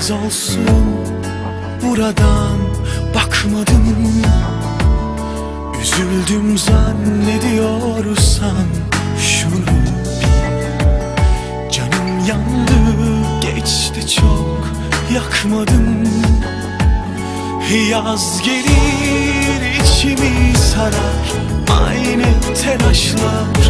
Bir kez olsun buradan bakmadım. Üzüldüm zannediyorsan şunu bil. Canım yandı geçti çok yakmadım. Yaz gelir içimi sarar Aynı telaşlar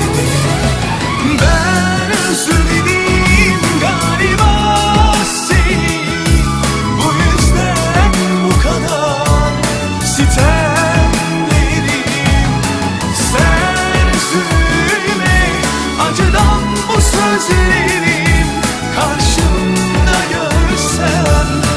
bu sözlerim karşımda görsen.